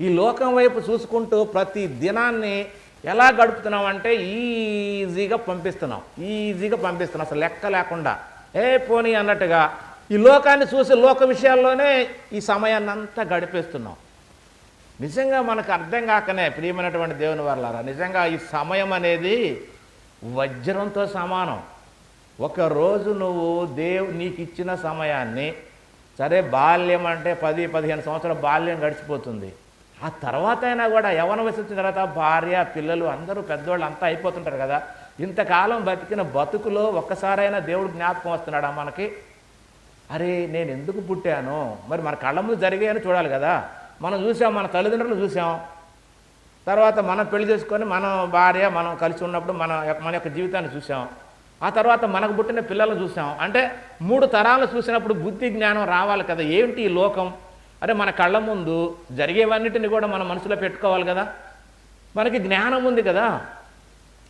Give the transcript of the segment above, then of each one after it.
ఈ లోకం వైపు చూసుకుంటూ ప్రతి దినాన్ని ఎలా గడుపుతున్నాం అంటే ఈజీగా పంపిస్తున్నాం. ఈజీగా పంపిస్తున్నాం. అసలు లెక్క లేకుండా. ఏ పోనీ అన్నట్టుగా ఈ లోకాన్ని చూసి లోక విషయాల్లోనే ఈ సమయాన్ని అంతా గడిపేస్తున్నాం. నిజంగా మనకు అర్థం కాకనే ప్రియమైనటువంటి దేవుని వర్లారా నిజంగా ఈ సమయం అనేది వజ్రంతో సమానం. ఒక రోజు నువ్వు దేవు నీకు ఇచ్చిన సమయాన్ని సరే బాల్యం అంటే పది పదిహేను సంవత్సరాల బాల్యం గడిచిపోతుంది. ఆ తర్వాత అయినా కూడా యవన వయసు వచ్చిన తర్వాత భార్య పిల్లలు అందరూ పెద్దవాళ్ళు అంతా అయిపోతుంటారు కదా. ఇంతకాలం బతికిన బతుకులో ఒక్కసారైనా దేవుడు జ్ఞాపకం వస్తున్నాడా మనకి? అరే నేను ఎందుకు పుట్టాను? మరి మన కళ్ళ ముందు జరిగాయని చూడాలి కదా. మనం చూసాం మన తల్లిదండ్రులు చూసాం. తర్వాత మనం పెళ్ళి చేసుకొని మనం భార్య మనం కలిసి ఉన్నప్పుడు మన యొక్క- మన యొక్క జీవితాన్ని చూసాం. ఆ తర్వాత మనకు పుట్టిన పిల్లలను చూసాం. అంటే మూడు తరాలు చూసినప్పుడు బుద్ధి జ్ఞానం రావాలి కదా. ఏంటి ఈ లోకం? అరే మన కళ్ళ ముందు జరిగేవన్నిటిని కూడా మన మనసులో పెట్టుకోవాలి కదా. మనకి జ్ఞానం ఉంది కదా.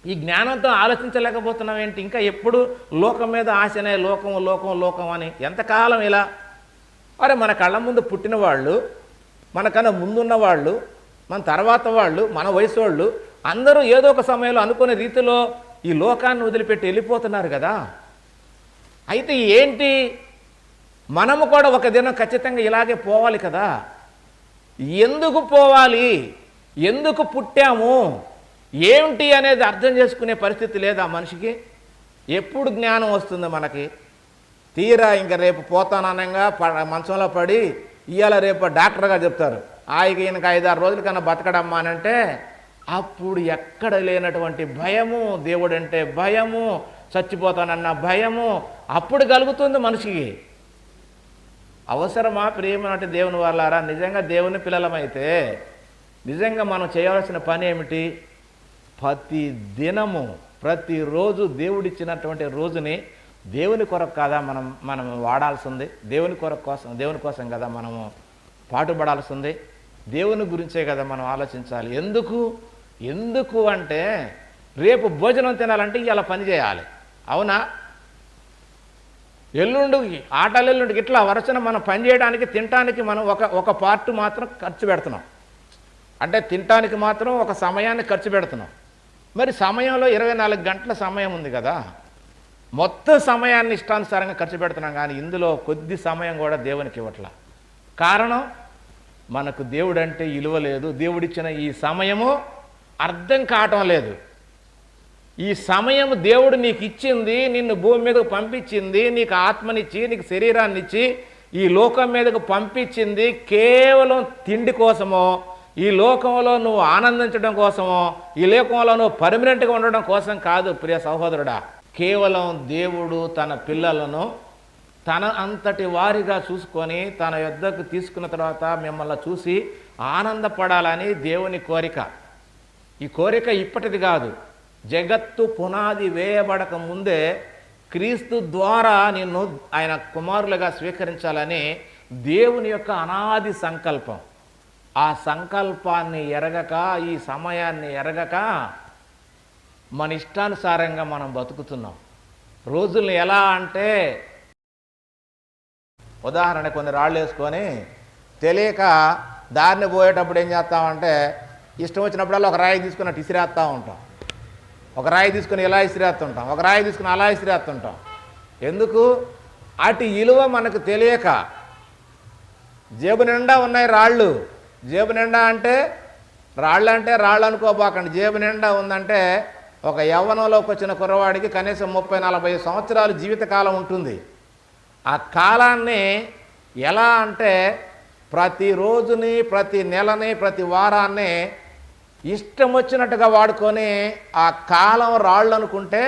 ఈ జ్ఞానంతో ఆలోచించలేకపోతున్నాం ఏంటి? ఇంకా ఎప్పుడు లోకం మీద ఆశనే లోకం లోకం లోకం అని ఎంతకాలం ఇలా? అరే మన కళ్ళ ముందు పుట్టిన వాళ్ళు మనకన్నా ముందున్న వాళ్ళు మన తర్వాత వాళ్ళు మన వయసు వాళ్ళు అందరూ ఏదో ఒక సమయంలో అనుకునే రీతిలో ఈ లోకాన్ని వదిలిపెట్టి వెళ్ళిపోతున్నారు కదా. అయితే ఏంటి? మనము కూడా ఒక దినం ఖచ్చితంగా ఇలాగే పోవాలి కదా. ఎందుకు పోవాలి? ఎందుకు పుట్టాము? ఏమిటి అనేది అర్థం చేసుకునే పరిస్థితి లేదా మనిషికి. ఎప్పుడు జ్ఞానం వస్తుంది మనకి? తీరా ఇంకా రేపు పోతాననంగా ప- మంచంలో పడి ఇవాళ రేపు డాక్టర్గా చెప్తారు. ఆయనకి ఈయనకి ఐదారు రోజుల కన్నా బతకడమ్మా అని అంటే అప్పుడు ఎక్కడ లేనటువంటి భయము దేవుడంటే భయము చచ్చిపోతానన్న భయము అప్పుడు కలుగుతుంది మనిషికి. అవసరమా ప్రియమైనటువంటి దేవుని వాళ్ళారా? నిజంగా దేవుని పిల్లలమైతే నిజంగా మనం చేయవలసిన పని ఏమిటి? ప్రతి దినము ప్రతిరోజు దేవుడిచ్చినటువంటి రోజుని దేవుని కొరకు కదా మనం మనం వాడాల్సింది? దేవుని కొరకు కోసం దేవుని కోసం కదా మనము పాటుపడాల్సింది? దేవుని గురించే కదా మనం ఆలోచించాలి. ఎందుకు? ఎందుకు అంటే రేపు భోజనం తినాలంటే ఇలా పని చేయాలి. అవునా? ఎల్లుండు ఆటలు ఎల్లుండి ఇట్లా వరుసన మనం పని చేయడానికి తినడానికి మనం ఒక ఒక పార్ట్ మాత్రం ఖర్చు పెడుతున్నాం. అంటే తినటానికి మాత్రం ఒక సమయాన్ని ఖర్చు పెడుతున్నాం. మరి సమయంలో ఇరవై నాలుగు గంటల సమయం ఉంది కదా. మొత్తం సమయాన్ని ఇష్టానుసారంగా ఖర్చు పెడుతున్నాం కానీ ఇందులో కొద్ది సమయం కూడా దేవునికి ఇవ్వట్లా. కారణం మనకు దేవుడు అంటే ఇలువ లేదు. దేవుడిచ్చిన ఈ సమయము అర్థం కావటం లేదు. ఈ సమయం దేవుడు నీకు ఇచ్చింది నిన్ను భూమి మీదకు పంపించింది నీకు ఆత్మనిచ్చి నీకు శరీరాన్ని ఇచ్చి ఈ లోకం మీదకు పంపించింది కేవలం తిండి కోసమో ఈ లోకంలో నువ్వు ఆనందించడం కోసమో ఈ లోకంలో నువ్వు పర్మనెంట్గా ఉండడం కోసం కాదు ప్రియ సహోదరుడా. కేవలం దేవుడు తన పిల్లలను తన అంతటి వారిగా చూసుకొని తన యొద్దకు తీసుకున్న తర్వాత మిమ్మల్ని చూసి ఆనందపడాలని దేవుని కోరిక. ఈ కోరిక ఇప్పటిది కాదు. జగత్తు పునాది వేయబడక ముందే క్రీస్తు ద్వారా నిన్ను ఆయన కుమారులుగా స్వీకరించాలని దేవుని యొక్క అనాది సంకల్పం. ఆ సంకల్పాన్ని ఎరగక ఈ సమయాన్ని ఎరగక మన ఇష్టానుసారంగా మనం బతుకుతున్నాం. రోజుల్ని ఎలా అంటే ఉదాహరణ కొన్ని రాళ్ళు వేసుకొని తెలియక దారిని పోయేటప్పుడు ఏం చేస్తామంటే ఇష్టం వచ్చినప్పుడల్లా ఒక రాయి తీసుకున్నట్టు ఇసిరేస్తూ ఉంటాం. ఒక రాయి తీసుకుని ఇలా ఇసిరేస్తుంటాం? ఒక రాయి తీసుకుని అలా ఇసిరేస్తుంటాం. ఎందుకు? అటు ఇలువ మనకు తెలియక. జేబు నిండా ఉన్నాయి రాళ్ళు. జేబు నిండా అంటే రాళ్ళు అంటే రాళ్ళు అనుకోబాకండి. జేబు నిండా ఉందంటే ఒక యవ్వనంలోకి వచ్చిన కుర్రవాడికి కనీసం ముప్పై నలభై సంవత్సరాలు జీవితకాలం ఉంటుంది. ఆ కాలాన్ని ఎలా అంటే ప్రతి రోజుని ప్రతి నెలని ప్రతి వారాన్ని ఇష్టం వచ్చినట్టుగా వాడుకొని ఆ కాలం రాళ్ళు అనుకుంటే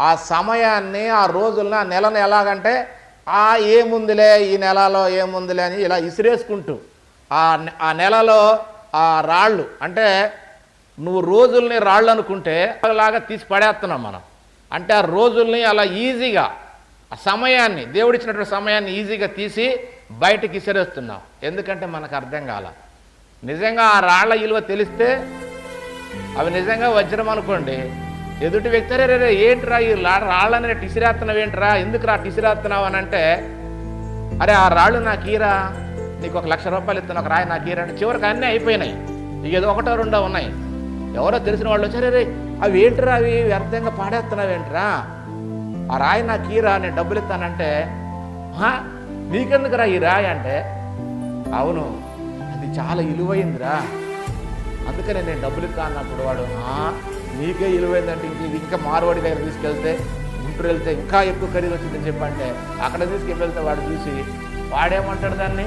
ఆ సమయాన్ని ఆ రోజులను ఆ నెలను ఎలాగంటే ఆ ఏముందిలే ఈ నెలలో ఏముందిలే అని ఇలా ఇసిరేసుకుంటూ ఆ ఆ నెలలో ఆ రాళ్ళు అంటే నువ్వు రోజుల్ని రాళ్ళు అనుకుంటే అలాగా తీసి పడేస్తున్నాం మనం. అంటే ఆ రోజుల్ని అలా ఈజీగా ఆ సమయాన్ని దేవుడిచ్చినటువంటి సమయాన్ని ఈజీగా తీసి బయటకి ఇసిరేస్తున్నాం. ఎందుకంటే మనకు అర్థం కాల. నిజంగా ఆ రాళ్ళ విలువ తెలిస్తే అవి నిజంగా వజ్రం అనుకోండి. ఎదుటి వ్యక్తి రే రే, ఏంట్రా ఈ లా- రాళ్ళని టిసిరేస్తున్నావు ఏంట్రా? ఎందుకు రా టిసిరేస్తున్నావు అని అంటే అరే ఆ రాళ్ళు నాకు ఈరా నీకు ఒక లక్ష రూపాయలు ఇస్తాను ఒక రాయి నాకు అంటే చివరికి అన్నీ అయిపోయినాయి. ఇక ఏదో ఒకటో రెండో ఉన్నాయి. ఎవరో తెలిసిన వాళ్ళు వచ్చారే రే అవి ఏంట్రా? అవి వ్యర్థంగా పాడేస్తున్నావు ఏంట్రా? ఆ రాయి నా కీరా నేను డబ్బులు ఇస్తానంటే నీకెందుకురా ఈ రాయి? అంటే అవును అది చాలా ఇలువైందిరా. అందుకనే నేను డబ్బులు ఇస్తా అన్నప్పుడు వాడు నీకే ఇలువైందంటే ఇంక ఇది ఇంకా మార్వాడి దగ్గర తీసుకెళ్తే గుంటూరు వెళ్తే ఇంకా ఎక్కువ ఖరీదు వచ్చిందని చెప్పంటే అక్కడ తీసుకెళ్ళి వాడు చూసి వాడేమంటాడు దాన్ని?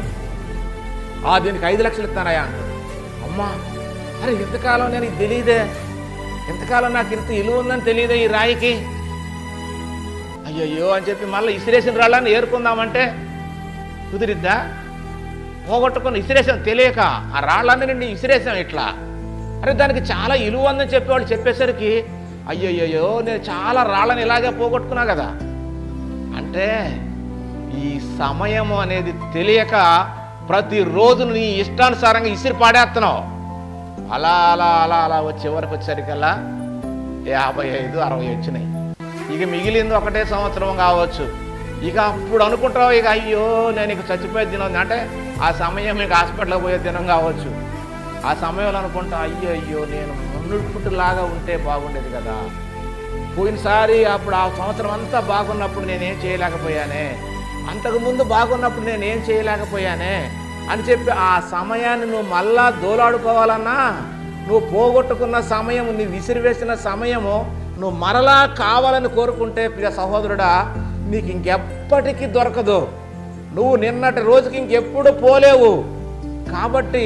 ఆ దీనికి ఐదు లక్షలు ఇస్తానయా అంటాడు. అమ్మా అరే ఇంతకాలం నేను ఇది తెలియదే. ఇంతకాలం నాకు ఇంత ఇలువ ఉందని తెలియదే ఈ రాయికి. అయ్యయ్యో అని చెప్పి మళ్ళీ ఇసిరేసిన రాళ్ళని ఏరుకుందామంటే కుదిరిద్దా? పోగొట్టుకుని ఇసిరేసాం తెలియక ఆ రాళ్ళన్నీ నిన్ను ఇసిరేసాం ఇట్లా. అరే దానికి చాలా ఇలువ ఉందని చెప్పేవాళ్ళు చెప్పేసరికి అయ్యయ్యో నేను చాలా రాళ్ళని ఇలాగే పోగొట్టుకున్నా కదా. అంటే ఈ సమయం అనేది తెలియక ప్రతిరోజు నీ ఇష్టానుసారంగా ఇసిరి పాడేస్తున్నావు అలా అలా అలా అలా వచ్చే వరకు వచ్చేసరికల్లా యాభై ఐదు అరవై వచ్చినాయి. ఇక మిగిలింది ఒకటే సంవత్సరం కావచ్చు. ఇక అప్పుడు అనుకుంటావు ఇక అయ్యో నేను ఇక చచ్చిపోయే దినం అంటే ఆ సమయం మీకు హాస్పిటల్కి పోయే దినం కావచ్చు. ఆ సమయంలో అనుకుంటా అయ్యో అయ్యో నేను మున్నుపుట్టులాగా ఉంటే బాగుండేది కదా. పోయినసారి అప్పుడు ఆ సంవత్సరం అంతా బాగున్నప్పుడు నేనేం చేయలేకపోయానే. అంతకుముందు బాగున్నప్పుడు నేనేం చేయలేకపోయానే అని చెప్పి ఆ సమయాన్ని నువ్వు మళ్ళా దోలాడుకోవాలన్నా నువ్వు పోగొట్టుకున్న సమయం నీ విసిరివేసిన సమయము నువ్వు మరలా కావాలని కోరుకుంటే ప్రియ సహోదరుడా నీకు ఇంకెప్పటికీ దొరకదు. నువ్వు నిన్నటి రోజుకి ఇంకెప్పుడు పోలేవు. కాబట్టి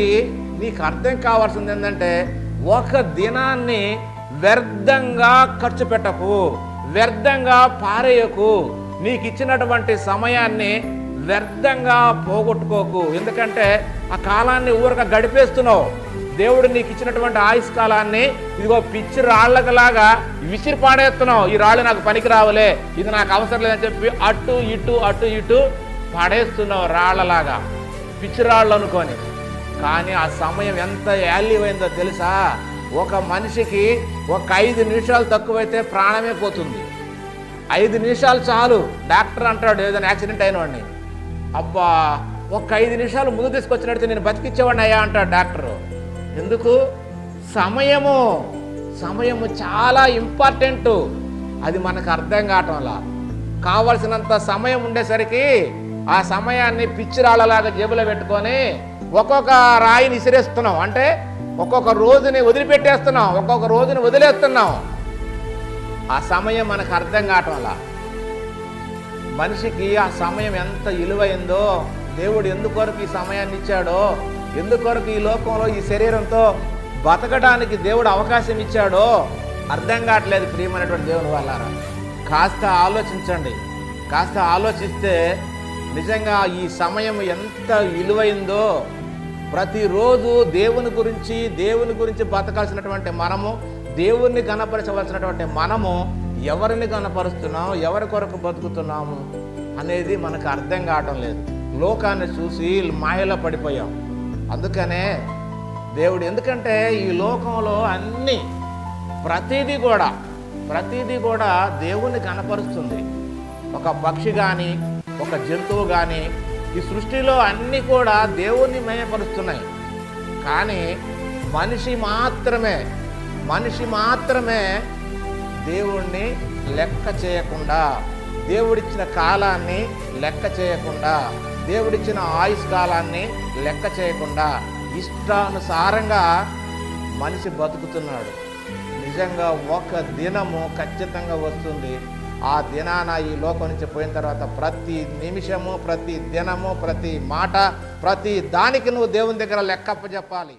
నీకు అర్థం కావాల్సింది ఏంటంటే ఒక దినాన్ని వ్యర్థంగా ఖర్చు పెట్టకు వ్యర్థంగా పారేయకు. నీకు ఇచ్చినటువంటి సమయాన్ని వ్యర్థంగా పోగొట్టుకోకు. ఎందుకంటే ఆ కాలాన్ని ఊరక గడిపేస్తున్నావు. దేవుడు నీకు ఇచ్చినటువంటి ఆయుష్ కాలాన్ని ఇదిగో పిచ్చి రాళ్ళకలాగా విసిరి పాడేస్తున్నావు ఈ రాళ్ళు నాకు పనికి రావలే ఇది నాకు అవసరం లేదని చెప్పి అటు ఇటు అటు ఇటు పడేస్తున్నావు రాళ్ళలాగా పిచ్చి రాళ్ళు అనుకొని. కానీ ఆ సమయం ఎంత వాల్యూ అయిందో తెలుసా? ఒక మనిషికి ఒక ఐదు నిమిషాలు తక్కువైతే ప్రాణమే పోతుంది. ఐదు నిమిషాలు చాలు. డాక్టర్ అంటాడు ఏదైనా యాక్సిడెంట్ అయిన వాడిని. అబ్బా ఒక ఐదు నిమిషాలు ముందు తీసుకొచ్చినట్టు నేను బతికిచ్చేవాడిని అయ్యా అంటాడు డాక్టరు. ఎందుకు? సమయము సమయము చాలా ఇంపార్టెంట్. అది మనకు అర్థం కావటంలా. కావలసినంత సమయం ఉండేసరికి ఆ సమయాన్ని పిచ్చిరాళ్ళలాగా జేబులో పెట్టుకొని ఒక్కొక్క రాయిని ఇసిరేస్తున్నాం అంటే ఒక్కొక్క రోజుని వదిలిపెట్టేస్తున్నాం ఒక్కొక్క రోజుని వదిలేస్తున్నాం ఆ సమయం మనకు అర్థం కావటంలా మనిషికి ఆ సమయం ఎంత విలువైందో దేవుడు ఎందుకొరకు ఈ సమయాన్ని ఇచ్చాడో ఎందుకొరకు ఈ లోకంలో ఈ శరీరంతో బతకడానికి దేవుడు అవకాశం ఇచ్చాడో అర్థం కావట్లేదు ప్రియమైనటువంటి దేవుని వాళ్ళారా కాస్త ఆలోచించండి. కాస్త ఆలోచిస్తే నిజంగా ఈ సమయం ఎంత విలువైందో ప్రతిరోజు దేవుని గురించి దేవుని గురించి బతకాల్సినటువంటి మనము దేవుణ్ణి కనపరచవలసినటువంటి మనము ఎవరిని కనపరుస్తున్నాము ఎవరి కొరకు బతుకుతున్నాము అనేది మనకు అర్థం కావటం లేదు. లోకాన్ని చూసి మాయలో పడిపోయాం. అందుకనే దేవుడు ఎందుకంటే ఈ లోకంలో అన్నీ ప్రతిదీ కూడా ప్రతిదీ కూడా దేవుణ్ణి కనపరుస్తుంది. ఒక పక్షి కానీ ఒక జంతువు కానీ ఈ సృష్టిలో అన్నీ కూడా దేవుణ్ణి మయపరుస్తున్నాయి. కానీ మనిషి మాత్రమే మనిషి మాత్రమే దేవుణ్ణి లెక్క చేయకుండా దేవుడిచ్చిన కాలాన్ని లెక్క చేయకుండా దేవుడిచ్చిన ఆయుష్ కాలాన్ని లెక్క చేయకుండా ఇష్టానుసారంగా మనిషి బతుకుతున్నాడు. నిజంగా ఒక దినము ఖచ్చితంగా వస్తుంది. ఆ దినాన ఈ లోకం నుంచి పోయిన తర్వాత ప్రతి నిమిషము ప్రతి దినము ప్రతి మాట ప్రతి దానికి నువ్వు దేవుని దగ్గర లెక్కప్ప చెప్పాలి.